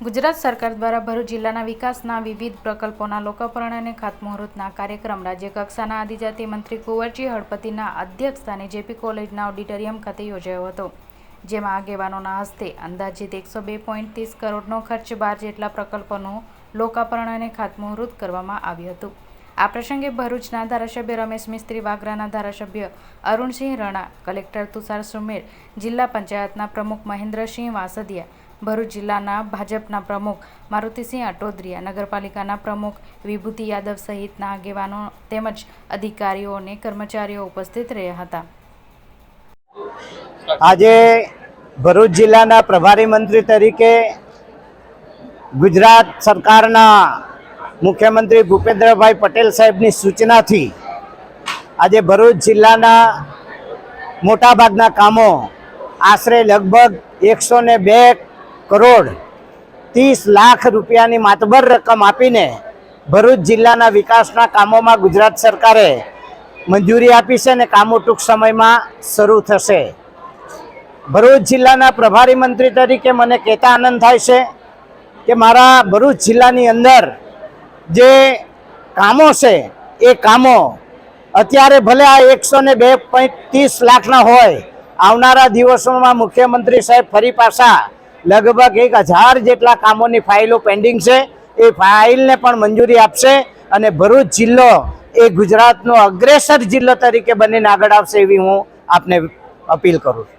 ગુજરાત સરકાર દ્વારા ભરૂચ જિલ્લાના વિકાસના વિવિધ પ્રકલ્પોના લોકાર્પણ અને ખાતમુહૂર્તના કાર્યક્રમ રાજ્ય કક્ષાના આદિજાતિ મંત્રી કુંવરજી હળપતિના અધ્યક્ષસ્થાને જેપી કોલેજના ઓડિટોરિયમ ખાતે યોજાયો હતો, જેમાં આગેવાનોના હસ્તે અંદાજિત એકસો બે પોઈન્ટ ત્રીસ કરોડનો ખર્ચ બાર જેટલા પ્રકલ્પોનું લોકાર્પણ અને ખાતમુહૂર્ત કરવામાં આવ્યું હતું. આ પ્રસંગે ભરૂચના ધારાસભ્ય રમેશ મિસ્ત્રી, વાગરાના ધારાસભ્ય અરુણસિંહ રણા, કલેક્ટર તુષાર સુમેર જિલ્લા પંચાયતના પ્રમુખ મહેન્દ્રસિંહ વાસદિયા ભરૂચ જિલ્લાના ભાજપના પ્રમુખ મારુતિસિંહ અટોદરિયા, નગરપાલિકાના પ્રમુખ વિભૂતિ યાદવ સહિતના આગેવાનો તેમજ અધિકારીઓ અને કર્મચારીઓ ઉપસ્થિત રહ્યા હતા. આજે ભરૂચ જિલ્લાના પ્રભારી મંત્રી તરીકે ગુજરાત સરકારના મુખ્યમંત્રી ભૂપેન્દ્રભાઈ પટેલ સાહેબની સૂચનાથી આજે ભરૂચ જિલ્લાના મોટાભાગના કામો આશરે લગભગ એકસો ને બે કરોડ ત્રીસ લાખ રૂપિયાની માતબર રકમ આપીને ભરૂચ જિલ્લાના વિકાસના કામોમાં ગુજરાત સરકારે મંજૂરી આપી છે અને કામો ટૂંક સમયમાં શરૂ થશે. ભરૂચ જિલ્લાના પ્રભારી મંત્રી તરીકે મને કહેતા આનંદ થાય છે કે મારા ભરૂચ જિલ્લાની અંદર જે કામો છે, એ કામો અત્યારે ભલે આ એકસો ને બે પોઈન્ટ ત્રીસ લાખના હોય, આવનારા દિવસોમાં મુખ્યમંત્રી સાહેબ ફરી પાછા લગભગ એક હજાર જેટલા કામોની ફાઇલો પેન્ડિંગ છે. એ ફાઇલને પણ મંજૂરી આપશે અને ભરૂચ જિલ્લો એ ગુજરાતનો અગ્રેસર જિલ્લો તરીકે બનીને આગળ આવશે એવી હું આપને અપીલ કરું છું.